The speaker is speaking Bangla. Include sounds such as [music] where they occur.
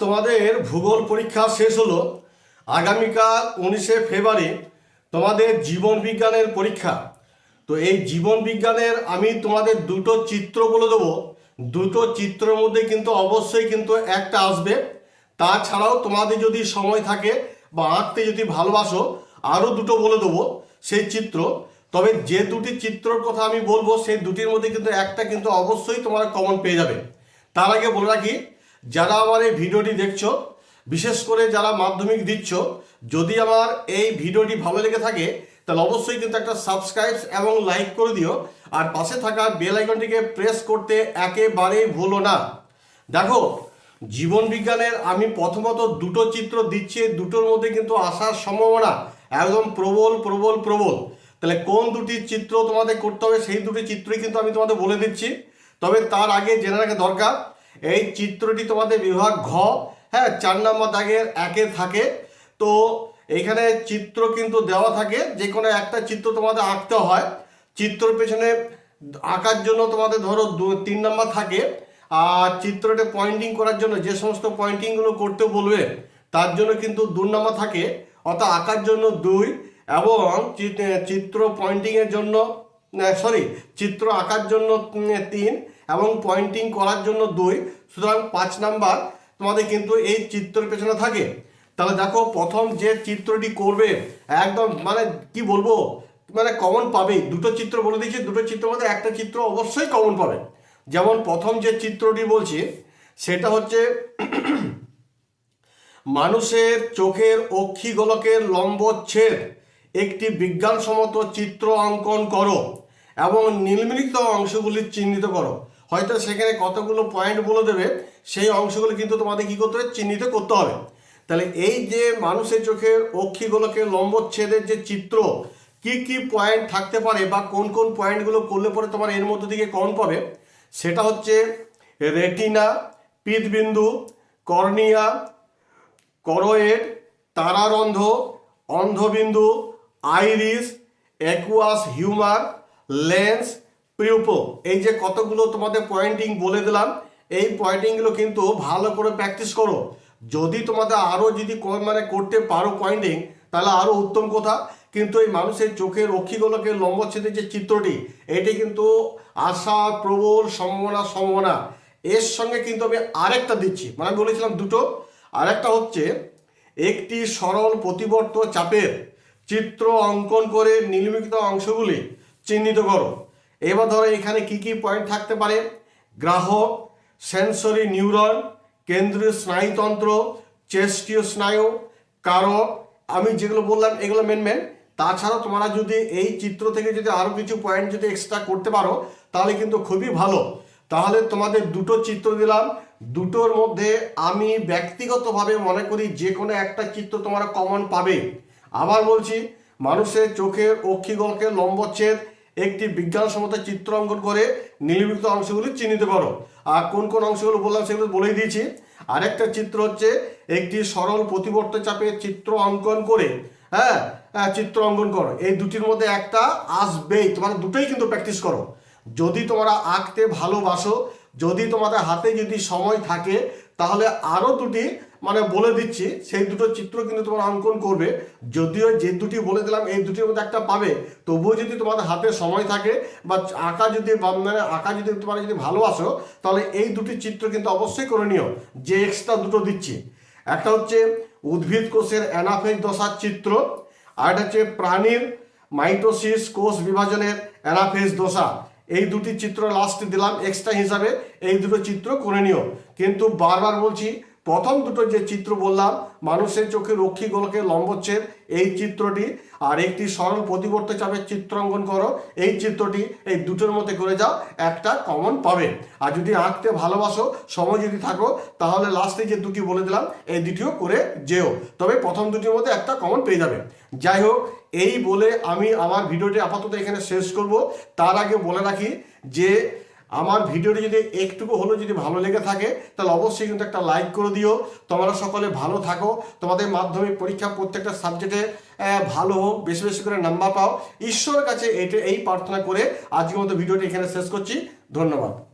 তোমাদের ভূগোল পরীক্ষা শেষ হলো। আগামীকাল উনিশে ফেব্রুয়ারি তোমাদের জীবন বিজ্ঞানের পরীক্ষা। তো এই জীবন বিজ্ঞানের আমি তোমাদের দুটো চিত্র বলে দেবো। দুটো চিত্রের মধ্যে কিন্তু অবশ্যই কিন্তু একটা আসবে। তাছাড়াও তোমাদের যদি সময় থাকে বা আঁকতে যদি ভালোবাসো আরও দুটো বলে দেবো সেই চিত্র। তবে যে দুটি চিত্রর কথা আমি বলব, সেই দুটির মধ্যে কিন্তু একটা কিন্তু অবশ্যই তোমরা কমন পেয়ে যাবে। তার আগে বলে রাখি যারা আমার এই ভিডিওটি দেখছ, বিশেষ করে যারা মাধ্যমিক দিচ্ছ, যদি আমার এই ভিডিওটি ভালো লেগে থাকে, তাহলে অবশ্যই কিন্তু একটা সাবস্ক্রাইব এবং লাইক করে দিও। আর পাশে থাকা বেল আইকনটিকে প্রেস করতে একেবারেই ভুলো না। দেখো, জীবন বিজ্ঞানের আমি প্রথমত দুটো চিত্র দিচ্ছি, দুটোর মধ্যে কিন্তু আসার সম্ভাবনা একদম প্রবল প্রবল প্রবল। তাহলে কোন দুটি চিত্র তোমাদের করতে হবে, সেই দুটি চিত্রই কিন্তু আমি তোমাদের বলে দিচ্ছি। তবে তার আগে জেনে রাখা দরকার এই চিত্রটি তোমাদের বিভাগ ঘ হ্যাঁ চার নম্বর দাগের একে থাকে। তো এখানে চিত্র কিন্তু দেওয়া থাকে, যে কোনো একটা চিত্র তোমাদের আঁকতে হয়। চিত্রর পেছনে আঁকার জন্য তোমাদের ধরো দু- তিন নম্বর থাকে। আর চিত্রটি পয়েন্টিং করার জন্য যে সমস্ত পয়েন্টিংগুলো করতে বলবে, তার জন্য কিন্তু দু নম্বর থাকে। অর্থাৎ আঁকার জন্য দুই এবং চিত্র পয়েন্টিংয়ের জন্য সরি চিত্র আঁকার জন্য তিন এবং পয়েন্টিং করার জন্য দুই। সুতরাং পাঁচ নাম্বার, তোমাদের কিন্তু এই চিত্রের পেছনে থাকে। তাহলে দেখো, প্রথম যে চিত্রটি করবে, একদম মানে কি বলব মানে কমন পাবে দুটো চিত্র বলে দিচ্ছি দুটো চিত্রের মধ্যে একটা চিত্র অবশ্যই কমন পাবে। যেমন প্রথম যে চিত্রটি বলছি, সেটা হচ্ছে [clears throat] মানুষের চোখের অক্ষিগোলকের লম্বচ্ছেদ। একটি বিজ্ঞানসম্মত চিত্র অঙ্কন করো এবং নির্মিলিত অংশগুলি চিহ্নিত করো। হয়তো সেখানে কতগুলো পয়েন্ট বলে দেবে, সেই অংশগুলো কিন্তু তোমাদের কী করতে হবে? চিহ্নিত করতে হবে। তাহলে এই যে মানুষের চোখের অক্ষিগোলকের লম্বচ্ছেদের যে চিত্র, কি কি পয়েন্ট থাকতে পারে বা কোন কোন পয়েন্টগুলো করলে পরে তোমার এর মধ্যে থেকে কমন পাবে? সেটা হচ্ছে রেটিনা, পিতবিন্দু, কর্নিয়া করোয়েড তারারন্ধ্র অন্ধবিন্দু iris aqueous humour, lens, pupil. এই যে কতগুলো তোমাদের পয়েন্টিং বলে দিলাম, এই পয়েন্টিংগুলো কিন্তু ভালো করে প্র্যাকটিস করো। যদি তোমাদের আরও যদি মানে করতে পারো পয়েন্টিং তাহলে আরও উত্তম কথা। কিন্তু এই মানুষের চোখের অক্ষিগুলোকে লম্বচ্ছেদের যে চিত্রটি, এটি কিন্তু আশা, প্রবল, সম্ভাবনা সম্ভাবনা। এর সঙ্গে কিন্তু আমি আরেকটা দিচ্ছি। মানে আমি বলেছিলাম দুটো। আরেকটা হচ্ছে, একটি সরল প্রতিবর্ত চাপের চিত্র অঙ্কন করে নির্মিত অংশগুলি চিহ্নিত করো। এবার ধরো এখানে কি কি পয়েন্ট থাকতে পারে? গ্রাহক সেন্সরি নিউরন কেন্দ্রীয় স্নায়ুতন্ত্র চেস্টীয় স্নায়ু, কারক, আমি যেগুলো বললাম এগুলো মেন মেন তাছাড়া তোমরা যদি এই চিত্র থেকে যদি আরও কিছু পয়েন্ট যদি এক্সট্রা করতে পারো, তাহলে কিন্তু খুবই ভালো। তাহলে তোমাদের দুটো চিত্র দিলাম। দুটোর মধ্যে আমি ব্যক্তিগতভাবে মনে করি যে কোনো একটা চিত্র তোমরা কমন পাবে। আবার বলছি মানুষের চোখের অক্ষিগলকে লম্বচ্ছেদ একটি বিজ্ঞানসম্মত চিত্র অঙ্কন করে নির্মিত অংশগুলি চিহ্নিত করো। আর কোন কোন অংশগুলো বললাম সেগুলো বলেই দিয়েছি। আরেকটা চিত্র হচ্ছে একটি সরল প্রতিবর্ত চাপের চিত্র অঙ্কন করে হ্যাঁ হ্যাঁ, চিত্র অঙ্কন করো। এই দুটির মধ্যে একটা আসবেই তোমরা দুটোই কিন্তু প্র্যাকটিস করো। যদি তোমরা আঁকতে ভালোবাসো যদি তোমাদের হাতে যদি সময় থাকে তাহলে আরও দুটি মানে বলে দিচ্ছি, সেই দুটো চিত্র কিন্তু তোমার অঙ্কন করবে। যদিও যে দুটি বলে দিলাম, এই দুটির মধ্যে একটা পাবে, তবুও যদি তোমাদের হাতে সময় থাকে বা আঁকা যদি মানে আঁকা যদি তোমার যদি ভালো আসো, তাহলে এই দুটি চিত্র কিন্তু অবশ্যই করে নিও। যে এক্সট্রা দুটো দিচ্ছি। একটা হচ্ছে উদ্ভিদ কোষের অ্যানাফেজ দশার চিত্র, আর একটা হচ্ছে প্রাণীর মাইটোসিস কোষ বিভাজনের অ্যানাফেজ দশা। এই দুটি চিত্র লাস্টে দিলাম এক্সট্রা হিসাবে এই দুটো চিত্র করে নিও। কিন্তু বারবার বলছি প্রথম দুটো যে চিত্র বললাম, মানুষের চোখে রক্ষী গোলকে লম্বচ্ছেদ, এই চিত্রটি, আর একটি সরল প্রতিবর্ত চাপের চিত্র অঙ্কন করো, এই চিত্রটি এই দুটোর মধ্যে করে যাও, একটা কমন পাবে। আর যদি আঁকতে ভালোবাসো, সময় যদি থাকো, তাহলে লাস্টে যে দুটি বলে দিলাম, এই দুটিও করে যেও। তবে প্রথম দুটির মধ্যে একটা কমন পেয়ে যাবে। যাই হোক, এই বলে আমি আমার ভিডিওটি আপাতত এখানে শেষ করব। তার আগে বলে রাখি যে আমার ভিডিওটি যদি একটুকু হলেও যদি ভালো লেগে থাকে, তাহলে অবশ্যই কিন্তু একটা লাইক করে দিও। তোমরা সকলে ভালো থাকো। তোমাদের মাধ্যমিক পরীক্ষা প্রত্যেকটা সাবজেক্টে ভালো হোক, বেশি বেশি করে নাম্বার পাও। ঈশ্বরের কাছে এটা এই প্রার্থনা করে আজকের মতো ভিডিওটি এখানে শেষ করছি। ধন্যবাদ।